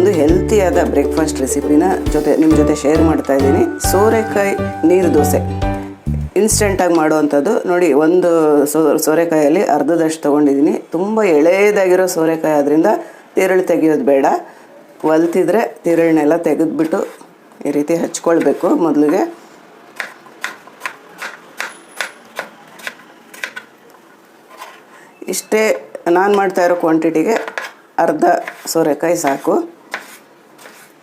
ಒಂದು ಹೆಲ್ತಿಯಾದ ಬ್ರೇಕ್ಫಾಸ್ಟ್ ರೆಸಿಪಿನ ಜೊತೆ ನಿಮ್ಮ ಜೊತೆ ಶೇರ್ ಮಾಡ್ತಾ ಇದ್ದೀನಿ. ಸೋರೆಕಾಯಿ ನೀರು ದೋಸೆ. ಇನ್ಸ್ಟೆಂಟಾಗಿ ಮಾಡುವಂಥದ್ದು. ನೋಡಿ, ಒಂದು ಸೋ, ಸೋರೆಕಾಯಲ್ಲಿ ಅರ್ಧದಷ್ಟು ತೊಗೊಂಡಿದ್ದೀನಿ. ತುಂಬ ಎಳೆಯದಾಗಿರೋ ಸೋರೆಕಾಯಿ ಆದ್ದರಿಂದ ತಿರುಳು ತೆಗಿಯೋದು ಬೇಡ. ಒಲ್ತಿದ್ರೆ ತಿರುಳನ್ನೆಲ್ಲ ತೆಗೆದುಬಿಟ್ಟು ಈ ರೀತಿ ಹಚ್ಕೊಳ್ಬೇಕು ಮೊದಲಿಗೆ. ಇಷ್ಟೇ ನಾನು ಮಾಡ್ತಾ ಇರೋ ಕ್ವಾಂಟಿಟಿಗೆ ಅರ್ಧ ಸೋರೆಕಾಯಿ ಸಾಕು.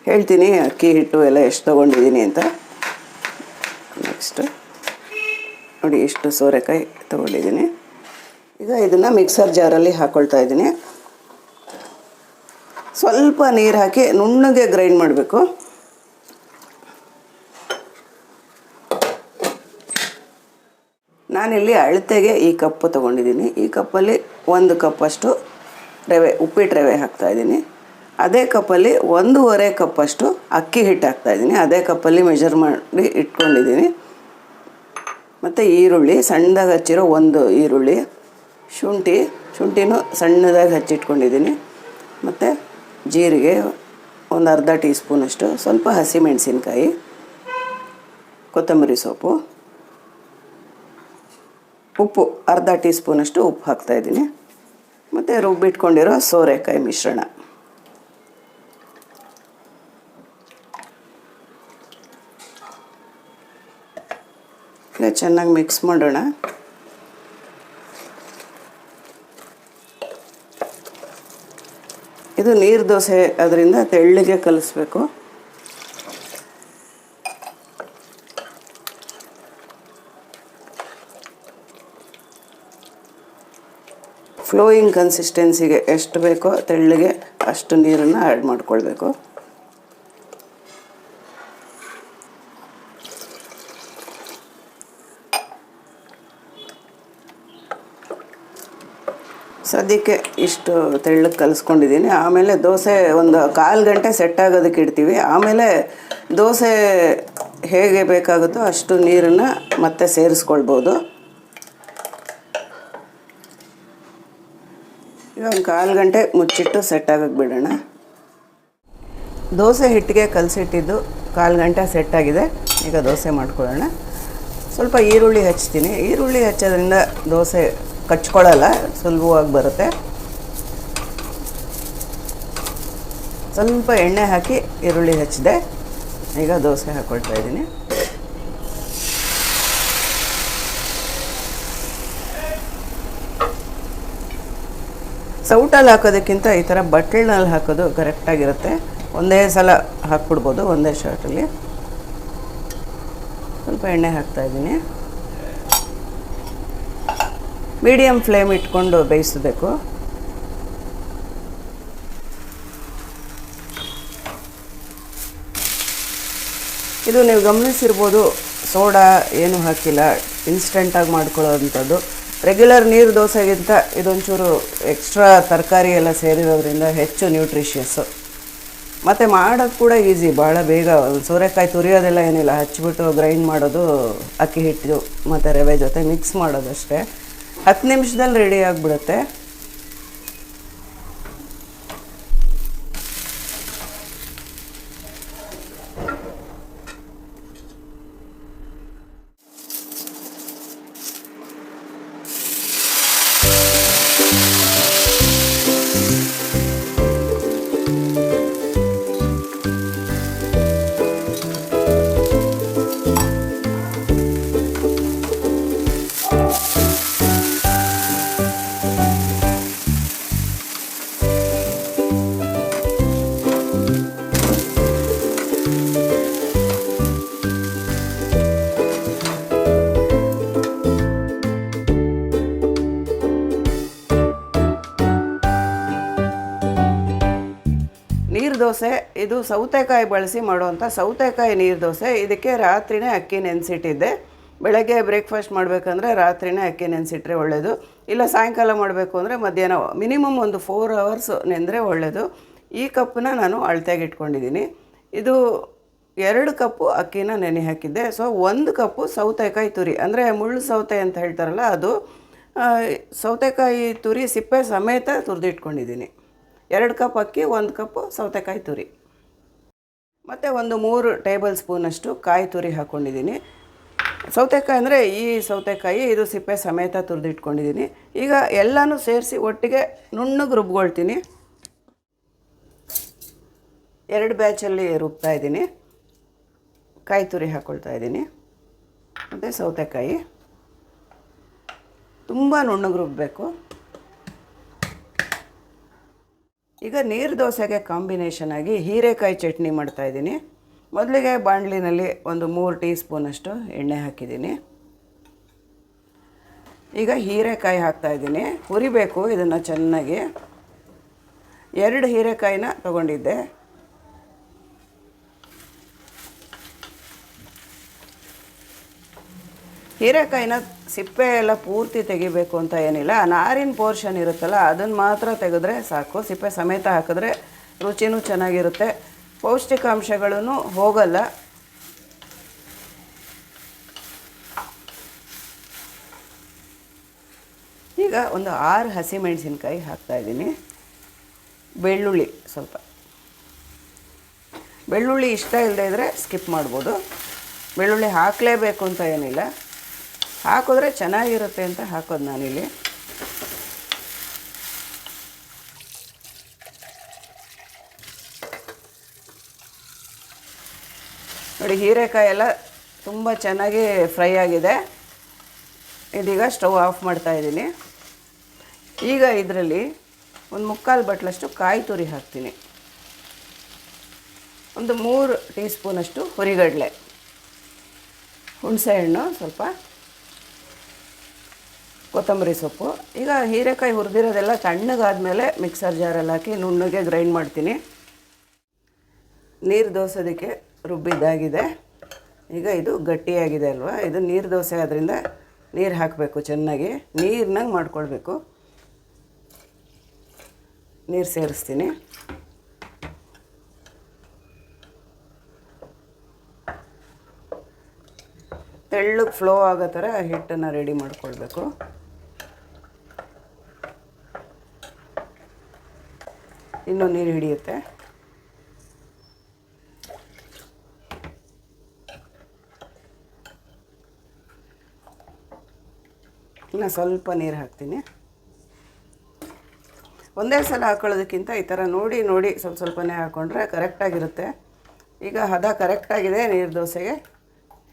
ಹೇಳ್ತೀನಿ, ಅಕ್ಕಿ ಹಿಟ್ಟು ಎಲ್ಲ ಎಷ್ಟು ತೊಗೊಂಡಿದ್ದೀನಿ ಅಂತ. ನೆಕ್ಸ್ಟು ನೋಡಿ, ಇಷ್ಟು ಸೋರೆಕಾಯಿ ತೊಗೊಂಡಿದ್ದೀನಿ. ಈಗ ಇದನ್ನು ಮಿಕ್ಸರ್ ಜಾರಲ್ಲಿ ಹಾಕ್ಕೊಳ್ತಾ ಇದ್ದೀನಿ. ಸ್ವಲ್ಪ ನೀರು ಹಾಕಿ ನುಣ್ಣಗೆ ಗ್ರೈಂಡ್ ಮಾಡಬೇಕು. ನಾನಿಲ್ಲಿ ಅಳತೆಗೆ ಈ ಕಪ್ಪು ತೊಗೊಂಡಿದ್ದೀನಿ. ಈ ಕಪ್ಪಲ್ಲಿ ಒಂದು ಕಪ್ಪಷ್ಟು ರವೆ, ಉಪ್ಪಿಟ್ಟು ರವೆ ಹಾಕ್ತಾಯಿದ್ದೀನಿ ಅದೇ ಕಪ್ಪಲ್ಲಿ ಒಂದೂವರೆ ಕಪ್ಪಷ್ಟು ಅಕ್ಕಿ ಹಿಟ್ಟು ಹಾಕ್ತಾಯಿದ್ದೀನಿ ಅದೇ ಕಪ್ಪಲ್ಲಿ ಮೆಜರ್ ಮಾಡಿ ಇಟ್ಕೊಂಡಿದ್ದೀನಿ. ಮತ್ತು ಈರುಳ್ಳಿ, ಸಣ್ಣದಾಗಿ ಹಚ್ಚಿರೋ ಒಂದು ಈರುಳ್ಳಿ, ಶುಂಠಿ, ಶುಂಠಿನೂ ಸಣ್ಣದಾಗಿ ಹಚ್ಚಿಟ್ಕೊಂಡಿದ್ದೀನಿ. ಮತ್ತು ಜೀರಿಗೆ ಒಂದು ಅರ್ಧ ಟೀ ಸ್ಪೂನಷ್ಟು ಸ್ವಲ್ಪ ಹಸಿಮೆಣಸಿನ್ಕಾಯಿ, ಕೊತ್ತಂಬರಿ ಸೊಪ್ಪು, ಉಪ್ಪು ಅರ್ಧ ಟೀ ಸ್ಪೂನಷ್ಟು ಉಪ್ಪು ಹಾಕ್ತಾಯಿದ್ದೀನಿ ಮತ್ತು ರುಬ್ಬಿಟ್ಕೊಂಡಿರೋ ಸೋರೆಕಾಯಿ ಮಿಶ್ರಣ. ಚೆನ್ನಾಗಿ ಮಿಕ್ಸ್ ಮಾಡೋಣ. ಇದು ನೀರು ದೋಸೆ ಅದರಿಂದ ತೆಳ್ಳಗೆ ಕಲಿಸ್ಬೇಕು. ಫ್ಲೋಯಿಂಗ್ ಕನ್ಸಿಸ್ಟೆನ್ಸಿಗೆ ಎಷ್ಟು ಬೇಕೋ ತೆಳ್ಳಗೆ ಅಷ್ಟು ನೀರನ್ನು ಆ್ಯಡ್ ಮಾಡ್ಕೊಳ್ಬೇಕು. ಸದ್ಯಕ್ಕೆ ಇಷ್ಟು ತೆಳ್ಳಗೆ ಕಲಿಸ್ಕೊಂಡಿದ್ದೀನಿ. ಆಮೇಲೆ ದೋಸೆ ಒಂದು ಕಾಲು ಗಂಟೆ ಸೆಟ್ ಆಗೋದಕ್ಕೆ ಇಡ್ತೀವಿ. ಆಮೇಲೆ ದೋಸೆ ಹೇಗೆ ಬೇಕಾಗುತ್ತೋ ಅಷ್ಟು ನೀರನ್ನು ಮತ್ತೆ ಸೇರಿಸ್ಕೊಳ್ಬೋದು. ಒಂದು ಕಾಲು ಗಂಟೆ ಮುಚ್ಚಿಟ್ಟು ಸೆಟ್ ಆಗೋಕ್ಕೆ ಬಿಡೋಣ. ದೋಸೆ ಹಿಟ್ಟಿಗೆ ಕಲಸಿಟ್ಟಿದ್ದು ಕಾಲು ಗಂಟೆ ಸೆಟ್ ಆಗಿದೆ. ಈಗ ದೋಸೆ ಮಾಡ್ಕೊಳ್ಳೋಣ. ಸ್ವಲ್ಪ ಈರುಳ್ಳಿ ಹಚ್ತೀನಿ. ಈರುಳ್ಳಿ ಹಚ್ಚೋದ್ರಿಂದ ದೋಸೆ ಕಚ್ಕೊಳ್ಳಲ್ಲ, ಸುಲಭವಾಗಿ ಬರುತ್ತೆ. ಸ್ವಲ್ಪ ಎಣ್ಣೆ ಹಾಕಿ ಈರುಳ್ಳಿ ಹಚ್ಚಿದೆ. ಈಗ ದೋಸೆ ಹಾಕ್ಕೊಳ್ತಾ ಇದ್ದೀನಿ. ಸೌಟಲ್ಲಿ ಹಾಕೋದಕ್ಕಿಂತ ಈ ಥರ ಬಟ್ಲಿನಲ್ಲಿ ಹಾಕೋದು ಕರೆಕ್ಟಾಗಿರುತ್ತೆ ಒಂದೇ ಸಲ ಹಾಕ್ಬಿಡ್ಬೋದು, ಒಂದೇ ಶಾರ್ಟಲ್ಲಿ ಸ್ವಲ್ಪ ಎಣ್ಣೆ ಹಾಕ್ತಾ ಇದ್ದೀನಿ. ಮೀಡಿಯಮ್ ಫ್ಲೇಮ್ ಇಟ್ಕೊಂಡು ಬೇಯಿಸಬೇಕು. ಇದು ನೀವು ಗಮನಿಸಿರ್ಬೋದು, ಸೋಡಾ ಏನು ಹಾಕಿಲ್ಲ ಇನ್ಸ್ಟೆಂಟಾಗಿ ಮಾಡ್ಕೊಳ್ಳೋವಂಥದ್ದು. ರೆಗ್ಯುಲರ್ ನೀರು ದೋಸೆಗಿಂತ ಇದೊಂಚೂರು ಎಕ್ಸ್ಟ್ರಾ ತರಕಾರಿ ಎಲ್ಲ ಸೇರಿರೋದ್ರಿಂದ ಹೆಚ್ಚು ನ್ಯೂಟ್ರಿಷಿಯಸ್ಸು ಮತ್ತು ಮಾಡೋದು ಕೂಡ ಈಸಿ ಭಾಳ ಬೇಗ ಸೋರೆಕಾಯಿ ತುರಿಯೋದೆಲ್ಲ ಏನಿಲ್ಲ ಹಚ್ಚಿಬಿಟ್ಟು ಗ್ರೈಂಡ್ ಮಾಡೋದು ಅಕ್ಕಿ ಹಿಟ್ಟು ಮತ್ತು ರವೆ ಜೊತೆ ಮಿಕ್ಸ್ ಮಾಡೋದಷ್ಟೇ. ಹತ್ತು ನಿಮಿಷದಲ್ಲಿ ರೆಡಿ ಆಗಿಬಿಡುತ್ತೆ. ದೋಸೆ, ಇದು ಸೌತೆಕಾಯಿ ಬಳಸಿ ಮಾಡುವಂಥ ಸೌತೆಕಾಯಿ ನೀರು ದೋಸೆ. ಇದಕ್ಕೆ ರಾತ್ರಿನೇ ಅಕ್ಕಿ ನೆನೆಸಿಟ್ಟಿದ್ದೆ. ಬೆಳಗ್ಗೆ ಬ್ರೇಕ್ಫಾಸ್ಟ್ ಮಾಡಬೇಕಂದ್ರೆ ರಾತ್ರಿನೇ ಅಕ್ಕಿ ನೆನೆಸಿಟ್ರೆ ಒಳ್ಳೆಯದು ಇಲ್ಲ, ಸಾಯಂಕಾಲ ಮಾಡಬೇಕು ಅಂದರೆ ಮಧ್ಯಾಹ್ನ ಮಿನಿಮಮ್ ಒಂದು ಫೋರ್ ಅವರ್ಸ್ ನೆಂದರೆ ಒಳ್ಳೆಯದು ಈ ಕಪ್ಪನ್ನ ನಾನು ಅಳತೆಗೆ ಇಟ್ಕೊಂಡಿದ್ದೀನಿ. ಇದು ಎರಡು ಕಪ್ಪು ಅಕ್ಕಿನ ನೆನೆ ಹಾಕಿದ್ದೆ. ಸೊ ಒಂದು ಕಪ್ಪು ಸೌತೆಕಾಯಿ ತುರಿ. ಅಂದರೆ ಮುಳ್ಳು ಸೌತೆ ಅಂತ ಹೇಳ್ತಾರಲ್ಲ ಅದು ಸೌತೆಕಾಯಿ ತುರಿ ಸಿಪ್ಪೆ ಸಮೇತ ತುರಿದಿಟ್ಕೊಂಡಿದ್ದೀನಿ. ಎರಡು ಕಪ್ ಅಕ್ಕಿ, ಒಂದು ಕಪ್ಪು ಸೌತೆಕಾಯಿ ತುರಿ. ಮತ್ತು ಒಂದು ಮೂರು ಟೇಬಲ್ ಸ್ಪೂನಷ್ಟು ಕಾಯಿ ತುರಿ ಹಾಕ್ಕೊಂಡಿದ್ದೀನಿ ಸೌತೆಕಾಯಿ ಅಂದರೆ ಈ ಸೌತೆಕಾಯಿ, ಇದು ಸಿಪ್ಪೆ ಸಮೇತ ತುರಿದಿಟ್ಕೊಂಡಿದ್ದೀನಿ ಈಗ ಎಲ್ಲನೂ ಸೇರಿಸಿ ಒಟ್ಟಿಗೆ ನುಣ್ಣಗೆ ರುಬ್ಕೊಳ್ತೀನಿ. ಎರಡು ಬ್ಯಾಚಲ್ಲಿ ರುಬ್ತಾ ಇದ್ದೀನಿ. ಕಾಯಿ ತುರಿ ಹಾಕ್ಕೊಳ್ತಾ ಇದ್ದೀನಿ. ಮತ್ತು ಸೌತೆಕಾಯಿ. ತುಂಬ ನುಣ್ಣಗೆ ರುಬ್ಬಬೇಕು ಈಗ ನೀರು ದೋಸೆಗೆ ಕಾಂಬಿನೇಷನ್ ಆಗಿ ಹೀರೆಕಾಯಿ ಚಟ್ನಿ ಮಾಡ್ತಾಯಿದ್ದೀನಿ ಮೊದಲಿಗೆ ಬಾಣಲಿನಲ್ಲಿ ಒಂದು ಮೂರು ಟೀ ಸ್ಪೂನಷ್ಟು ಎಣ್ಣೆ ಹಾಕಿದ್ದೀನಿ. ಈಗ ಹೀರೆಕಾಯಿ ಹಾಕ್ತಾಯಿದ್ದೀನಿ ಹುರಿಬೇಕು, ಇದನ್ನು ಚೆನ್ನಾಗಿ. ಎರಡು ಹೀರೆಕಾಯಿನ ತಗೊಂಡಿದ್ದೆ. ಹೀರೆಕಾಯಿನ ಸಿಪ್ಪೆ ಎಲ್ಲ ಪೂರ್ತಿ ತೆಗಿಬೇಕು ಅಂತ ಏನಿಲ್ಲ, ನಾರಿನ ಪೋರ್ಷನ್ ಇರುತ್ತಲ್ಲ ಅದನ್ನು ಮಾತ್ರ ತೆಗೆದ್ರೆ ಸಾಕು. ಸಿಪ್ಪೆ ಸಮೇತ ಹಾಕಿದ್ರೆ ರುಚಿನೂ ಚೆನ್ನಾಗಿರುತ್ತೆ. ಪೌಷ್ಟಿಕಾಂಶಗಳೂ ಹೋಗಲ್ಲ. ಈಗ ಒಂದು ಆರು ಹಸಿಮೆಣಸಿನ್ಕಾಯಿ ಹಾಕ್ತಾಯಿದ್ದೀನಿ ಬೆಳ್ಳುಳ್ಳಿ ಸ್ವಲ್ಪ. ಬೆಳ್ಳುಳ್ಳಿ ಇಷ್ಟ ಇಲ್ಲದೆ ಇದ್ದರೆ ಸ್ಕಿಪ್ ಮಾಡ್ಬೋದು. ಬೆಳ್ಳುಳ್ಳಿ ಹಾಕಲೇಬೇಕು ಅಂತ ಏನಿಲ್ಲ. ಹಾಕಿದ್ರೆ ಚೆನ್ನಾಗಿರುತ್ತೆ ಅಂತ ಹಾಕೋದು ನಾನಿಲ್ಲಿ. ನೋಡಿ, ಹೀರೆಕಾಯಿ ಎಲ್ಲ ತುಂಬ ಚೆನ್ನಾಗಿ ಫ್ರೈ ಆಗಿದೆ. ಇದೀಗ ಸ್ಟವ್ ಆಫ್ ಮಾಡ್ತಾ ಇದ್ದೀನಿ. ಈಗ ಇದರಲ್ಲಿ ಒಂದು ಮುಕ್ಕಾಲು ಬಟ್ಲಷ್ಟು ಕಾಯಿ ತುರಿ ಹಾಕ್ತೀನಿ. ಒಂದು ಮೂರು ಟೀ ಸ್ಪೂನಷ್ಟು ಹುರಿಗಡಲೆ ಹುಣಸೆಹಣ್ಣು ಸ್ವಲ್ಪ ಕೊತ್ತಂಬರಿ ಸೊಪ್ಪು. ಈಗ ಹೀರೆಕಾಯಿ ಹುರಿದಿರೋದೆಲ್ಲ ತಣ್ಣಗಾದಮೇಲೆ ಮಿಕ್ಸರ್ ಜಾರಲ್ಲಿ ಹಾಕಿ ನುಣ್ಣಗೆ ಗ್ರೈಂಡ್ ಮಾಡ್ತೀನಿ. ನೀರು ದೋಸೋದಕ್ಕೆ ರುಬ್ಬಿದ್ದಾಗಿದೆ. ಈಗ ಇದು ಗಟ್ಟಿಯಾಗಿದೆ ಅಲ್ವಾ? ಇದು ನೀರು ದೋಸೆ ಆದ್ದರಿಂದ ನೀರು ಹಾಕಬೇಕು ಚೆನ್ನಾಗಿ. ನೀರಿನಾಗ ಮಾಡ್ಕೊಳ್ಬೇಕು. ನೀರು ಸೇರಿಸ್ತೀನಿ. ತೆಳ್ಳಗೆ ಫ್ಲೋ ಆಗೋ ಥರ ಹಿಟ್ಟನ್ನು ರೆಡಿ ಮಾಡ್ಕೊಳ್ಬೇಕು. ಇನ್ನೂ ನೀರು ಹಿಡಿಯುತ್ತೆ. ಇನ್ನು ಸ್ವಲ್ಪ ನೀರು ಹಾಕ್ತೀನಿ. ಒಂದೇ ಸಲ ಹಾಕೊಳ್ಳೋದಕ್ಕಿಂತ ಈ ಥರ ನೋಡಿ ನೋಡಿ ಸ್ವಲ್ಪ ಸ್ವಲ್ಪನೇ ಹಾಕ್ಕೊಂಡ್ರೆ ಕರೆಕ್ಟಾಗಿರುತ್ತೆ ಈಗ ಹದ ಕರೆಕ್ಟಾಗಿದೆ ನೀರು ದೋಸೆಗೆ.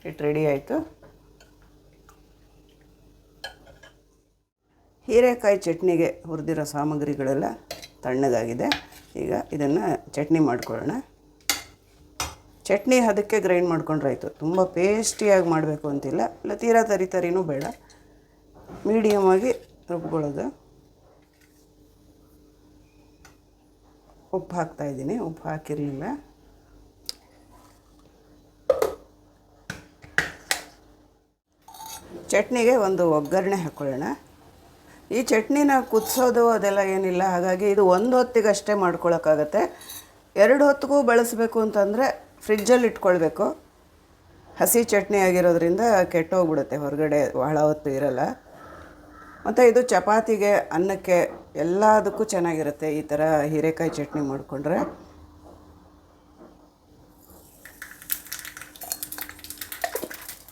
ಇಟ್ಟು ರೆಡಿ ಆಯಿತು. ಹೀರೆಕಾಯಿ ಚಟ್ನಿಗೆ ಹುರಿದಿರೋ ಸಾಮಗ್ರಿಗಳೆಲ್ಲ ತಣ್ಣಗಾಗಿದೆ. ಈಗ ಇದನ್ನು ಚಟ್ನಿ ಮಾಡ್ಕೊಳ್ಳೋಣ. ಚಟ್ನಿ ಅದಕ್ಕೆ ಗ್ರೈಂಡ್ ಮಾಡ್ಕೊಂಡ್ರೆ ಆಯಿತು. ತುಂಬ ಪೇಸ್ಟಿಯಾಗಿ ಮಾಡಬೇಕು ಅಂತಿಲ್ಲ. ಇಲ್ಲ, ತೀರಾ ತರಿ ತರಿನೂ ಬೇಡ. ಮೀಡಿಯಮಾಗಿ ರುಬ್ಕೊಳ್ಳೋದು. ಉಪ್ಪು ಹಾಕ್ತಾಯಿದ್ದೀನಿ ಉಪ್ಪು ಹಾಕಿರಲಿಲ್ಲ. ಚಟ್ನಿಗೆ ಒಂದು ಒಗ್ಗರಣೆ ಹಾಕ್ಕೊಳ್ಳೋಣ ಈ ಚಟ್ನಿನ ಕುದಿಸೋದು ಅದೆಲ್ಲ ಏನಿಲ್ಲ, ಹಾಗಾಗಿ ಇದು ಒಂದು ಹೊತ್ತಿಗಷ್ಟೇ ಮಾಡ್ಕೊಳಕ್ಕಾಗತ್ತೆ. ಎರಡು ಹೊತ್ತಿಗೂ ಬಳಸಬೇಕು ಅಂತಂದರೆ ಫ್ರಿಜ್ಜಲ್ಲಿ ಇಟ್ಕೊಳ್ಬೇಕು. ಹಸಿ ಚಟ್ನಿ ಆಗಿರೋದ್ರಿಂದ ಕೆಟ್ಟೋಗ್ಬಿಡುತ್ತೆ, ಹೊರಗಡೆ ಬಹಳ ಹೊತ್ತು ಇರಲ್ಲ. ಮತ್ತು ಇದು ಚಪಾತಿಗೆ, ಅನ್ನಕ್ಕೆ ಎಲ್ಲದಕ್ಕೂ ಚೆನ್ನಾಗಿರುತ್ತೆ ಈ ಥರ ಹೀರೆಕಾಯಿ ಚಟ್ನಿ ಮಾಡಿಕೊಂಡ್ರೆ.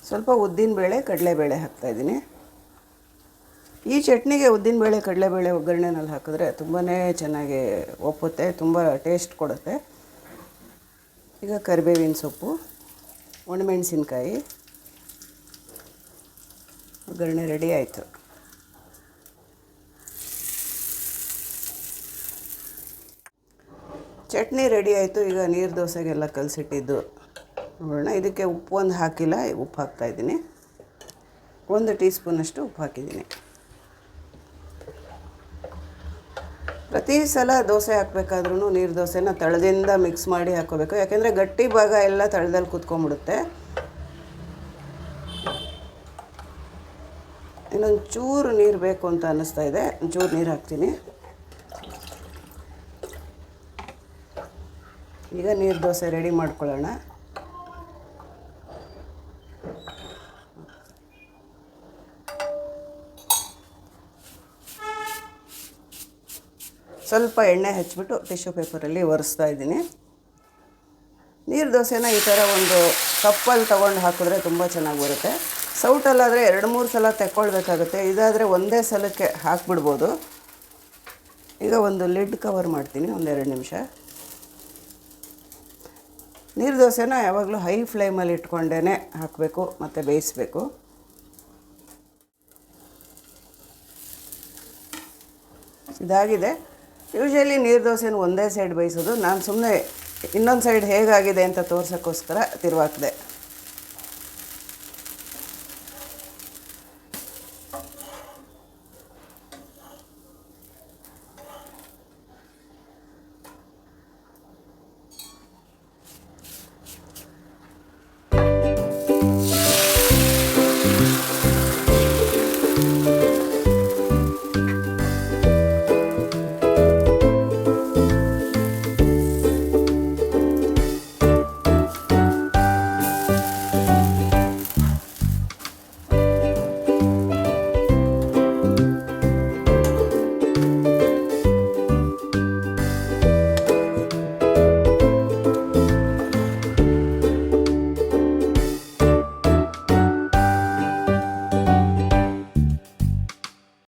ಸ್ವಲ್ಪ ಉದ್ದಿನಬೇಳೆ ಕಡಲೆಬೇಳೆ ಹಾಕ್ತಾಯಿದ್ದೀನಿ ಈ ಚಟ್ನಿಗೆ ಉದ್ದಿನಬೇಳೆ ಕಡಲೆಬೇಳೆ ಒಗ್ಗರಣೆನಲ್ಲಿ ಹಾಕಿದ್ರೆ ತುಂಬಾ ಚೆನ್ನಾಗಿ ಒಪ್ಪುತ್ತೆ, ತುಂಬ ಟೇಸ್ಟ್ ಕೊಡುತ್ತೆ. ಈಗ ಕರಿಬೇವಿನ ಸೊಪ್ಪು, ಒಣಮೆಣಸಿನ್ಕಾಯಿ. ಒಗ್ಗರಣೆ ರೆಡಿ ಆಯಿತು. ಚಟ್ನಿ ರೆಡಿ ಆಯಿತು, ಈಗ ನೀರು ದೋಸೆಗೆಲ್ಲ ಕಲಸಿಟ್ಟಿದ್ದು. ನೋಡೋಣ, ಇದಕ್ಕೆ ಉಪ್ಪು ಒಂದು ಹಾಕಿಲ್ಲ, ಉಪ್ಪು ಹಾಕ್ತಾಯಿದ್ದೀನಿ ಒಂದು ಟೀ ಸ್ಪೂನಷ್ಟು ಉಪ್ಪು ಹಾಕಿದ್ದೀನಿ. ಪ್ರತಿ ಸಲ ದೋಸೆ ಹಾಕಬೇಕಾದ್ರೂ ನೀರು ದೋಸೆನ ತಳದಿಂದ ಮಿಕ್ಸ್ ಮಾಡಿ ಹಾಕೋಬೇಕು ಯಾಕೆಂದರೆ ಗಟ್ಟಿ ಭಾಗ ಎಲ್ಲ ತಳದಲ್ಲಿ ಕೂತ್ಕೊಂಡ್ಬಿಡುತ್ತೆ. ಇನ್ನೊಂದು ಚೂರು ನೀರು ಬೇಕು ಅಂತ ಅನ್ನಿಸ್ತಾ ಇದೆ. ಒಂಚೂರು ನೀರು ಹಾಕ್ತೀನಿ. ಈಗ ನೀರು ದೋಸೆ ರೆಡಿ ಮಾಡ್ಕೊಳ್ಳೋಣ. ಸ್ವಲ್ಪ ಎಣ್ಣೆ ಹಚ್ಬಿಟ್ಟು ಟಿಶ್ಯೂ ಪೇಪರಲ್ಲಿ ಒರೆಸ್ತಾ ಇದ್ದೀನಿ. ನೀರು ದೋಸೆನ ಈ ಥರ ಒಂದು ಕಪ್ಪಲ್ಲಿ ತೊಗೊಂಡು ಹಾಕಿದ್ರೆ ತುಂಬ ಚೆನ್ನಾಗಿ ಬರುತ್ತೆ. ಸೌಟಲ್ಲಾದರೆ ಎರಡು ಮೂರು ಸಲ ತೆಕ್ಕೊಳ್ಬೇಕಾಗುತ್ತೆ. ಇದಾದರೆ ಒಂದೇ ಸಲಕ್ಕೆ ಹಾಕ್ಬಿಡ್ಬೋದು. ಈಗ ಒಂದು ಲಿಡ್ ಕವರ್ ಮಾಡ್ತೀನಿ ಒಂದೆರಡು ನಿಮಿಷ. ನೀರು ದೋಸೆನ ಯಾವಾಗಲೂ ಹೈ ಫ್ಲೇಮಲ್ಲಿ ಇಟ್ಕೊಂಡೇ ಹಾಕಬೇಕು, ಮತ್ತು ಬೇಯಿಸಬೇಕು. ಇದಾಗಿದೆ. ಯೂಶಲಿ ನೀರು ದೋಸೆನ ಒಂದೇ ಸೈಡ್ ಬೇಯಿಸೋದು. ನಾನು ಸುಮ್ಮನೆ ಇನ್ನೊಂದು ಸೈಡ್ ಹೇಗಾಗಿದೆ ಅಂತ ತೋರ್ಸೋಕ್ಕೋಸ್ಕರ ತಿರುವಾಕಿದೆ